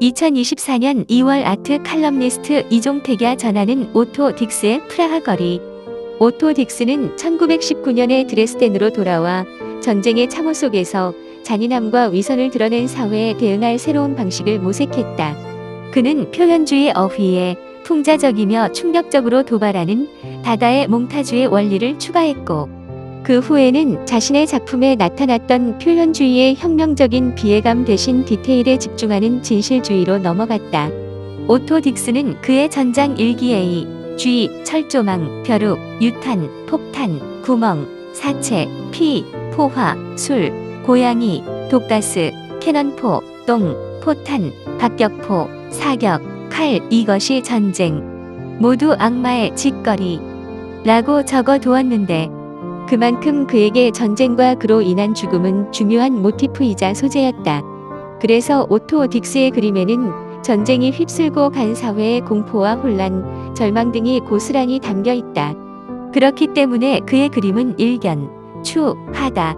2024년 2월 아트 칼럼니스트 이종택야 전하는 오토 딕스의 프라하 거리. 오토 딕스는 1919년에 드레스덴으로 돌아와 전쟁의 참호 속에서 잔인함과 위선을 드러낸 사회에 대응할 새로운 방식을 모색했다. 그는 표현주의 어휘에 풍자적이며 충격적으로 도발하는 다다의 몽타주의 원리를 추가했고 그 후에는 자신의 작품에 나타났던 표현주의의 혁명적인 비애감 대신 디테일에 집중하는 진실주의로 넘어갔다. 오토 딕스는 그의 전장 일기에 쥐, 철조망, 벼룩, 유탄, 폭탄, 구멍, 사체, 피, 포화, 술, 고양이, 독가스, 캐넌포, 똥, 포탄, 박격포, 사격, 칼 이것이 전쟁. 모두 악마의 짓거리. 라고 적어 두었는데 그만큼 그에게 전쟁과 그로 인한 죽음은 중요한 모티프이자 소재였다. 그래서 오토 딕스의 그림에는 전쟁이 휩쓸고 간 사회의 공포와 혼란, 절망 등이 고스란히 담겨 있다. 그렇기 때문에 그의 그림은 일견, 추, 하다.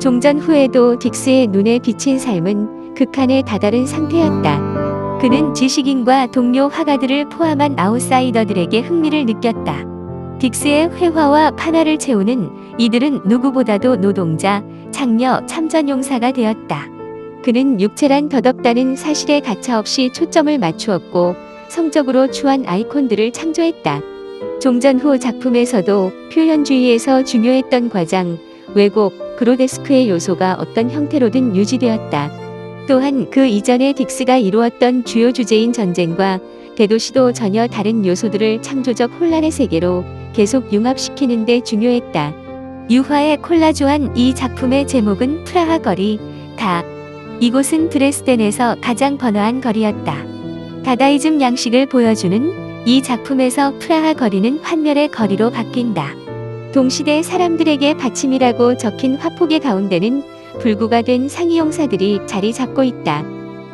종전 후에도 딕스의 눈에 비친 삶은 극한에 다다른 상태였다. 그는 지식인과 동료 화가들을 포함한 아웃사이더들에게 흥미를 느꼈다. 딕스의 회화와 판화를 채우는 이들은 누구보다도 노동자, 장녀, 참전용사가 되었다. 그는 육체란 덧없다는 사실에 가차없이 초점을 맞추었고 성적으로 추한 아이콘들을 창조했다. 종전 후 작품에서도 표현주의에서 중요했던 과장, 왜곡, 그로데스크의 요소가 어떤 형태로든 유지되었다. 또한 그 이전에 딕스가 이루었던 주요 주제인 전쟁과 대도시도 전혀 다른 요소들을 창조적 혼란의 세계로 계속 융합시키는 데 중요했다. 유화의 콜라주한 이 작품의 제목은 프라하 거리, 다. 이곳은 드레스덴에서 가장 번화한 거리였다. 다다이즘 양식을 보여주는 이 작품에서 프라하 거리는 환멸의 거리로 바뀐다. 동시대 사람들에게 받침이라고 적힌 화폭의 가운데는 불구가 된 상이용사들이 자리 잡고 있다.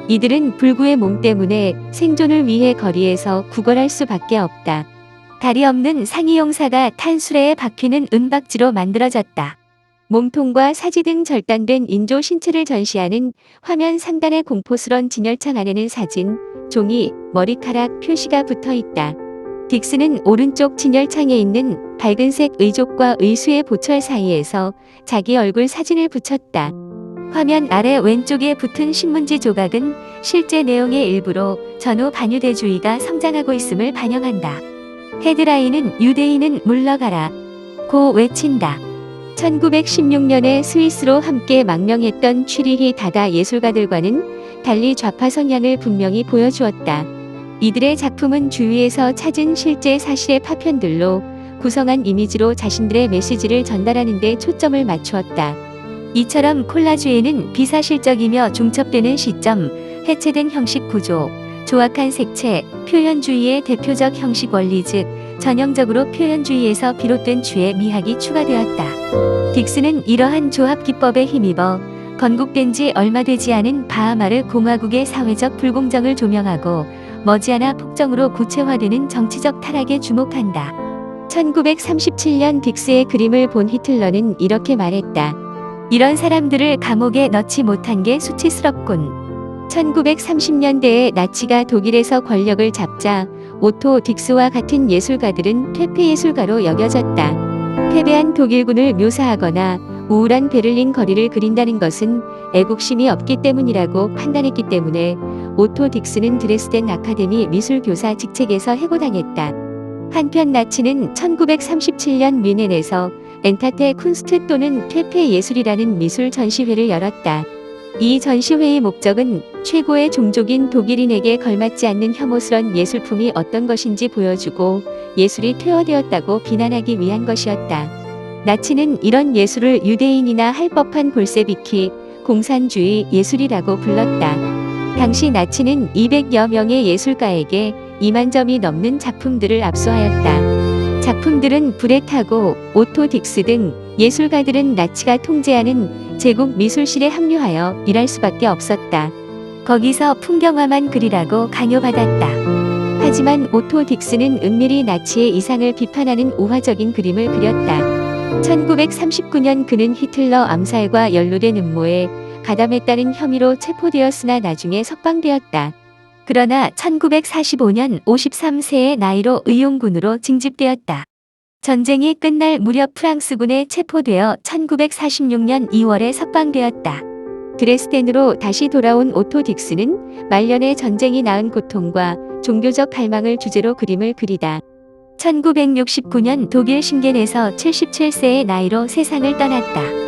이들은 불구의 몸 때문에 생존을 위해 거리에서 구걸할 수밖에 없다. 다리 없는 상이용사가 탄수레에 박히는 은박지로 만들어졌다. 몸통과 사지 등 절단된 인조 신체를 전시하는 화면 상단의 공포스런 진열창 안에는 사진, 종이, 머리카락 표시가 붙어 있다. 딕스는 오른쪽 진열창에 있는 밝은색 의족과 의수의 보철 사이에서 자기 얼굴 사진을 붙였다. 화면 아래 왼쪽에 붙은 신문지 조각은 실제 내용의 일부로 전후 반유대주의가 성장하고 있음을 반영한다. 헤드라인은 유대인은 물러가라. 고 외친다. 1916년에 스위스로 함께 망명했던 취리히 다다 예술가들과는 달리 좌파 성향을 분명히 보여주었다. 이들의 작품은 주위에서 찾은 실제 사실의 파편들로 구성한 이미지로 자신들의 메시지를 전달하는 데 초점을 맞추었다. 이처럼 콜라주에는 비사실적이며 중첩되는 시점, 해체된 형식 구조, 조악한 색채, 표현주의의 대표적 형식 원리 즉 전형적으로 표현주의에서 비롯된 주의 미학이 추가되었다. 딕스는 이러한 조합 기법에 힘입어 건국된 지 얼마 되지 않은 바하마르 공화국의 사회적 불공정을 조명하고 머지않아 폭정으로 구체화되는 정치적 타락에 주목한다. 1937년 딕스의 그림을 본 히틀러는 이렇게 말했다. 이런 사람들을 감옥에 넣지 못한 게 수치스럽군. 1930년대에 나치가 독일에서 권력을 잡자 오토 딕스와 같은 예술가들은 퇴폐 예술가로 여겨졌다. 패배한 독일군을 묘사하거나 우울한 베를린 거리를 그린다는 것은 애국심이 없기 때문이라고 판단했기 때문에 오토 딕스는 드레스덴 아카데미 미술교사 직책에서 해고당했다. 한편 나치는 1937년 뮌헨에서 엔타테 쿤스트 또는 퇴폐 예술이라는 미술 전시회를 열었다. 이 전시회의 목적은 최고의 종족인 독일인에게 걸맞지 않는 혐오스런 예술품이 어떤 것인지 보여주고 예술이 퇴화되었다고 비난하기 위한 것이었다. 나치는 이런 예술을 유대인이나 할 법한 볼세비키, 공산주의 예술이라고 불렀다. 당시 나치는 200여 명의 예술가에게 2만 점이 넘는 작품들을 압수하였다. 작품들은 불에 타고 오토 딕스 등 예술가들은 나치가 통제하는 제국 미술실에 합류하여 일할 수밖에 없었다. 거기서 풍경화만 그리라고 강요받았다. 하지만 오토 딕스는 은밀히 나치의 이상을 비판하는 우화적인 그림을 그렸다. 1939년 그는 히틀러 암살과 연루된 음모에 가담했다는 혐의로 체포되었으나 나중에 석방되었다. 그러나 1945년 53세의 나이로 의용군으로 징집되었다. 전쟁이 끝날 무렵 프랑스군에 체포되어 1946년 2월에 석방되었다. 드레스덴으로 다시 돌아온 오토 딕스는 말년에 전쟁이 낳은 고통과 종교적 갈망을 주제로 그림을 그리다. 1969년 독일 신겐에서 77세의 나이로 세상을 떠났다.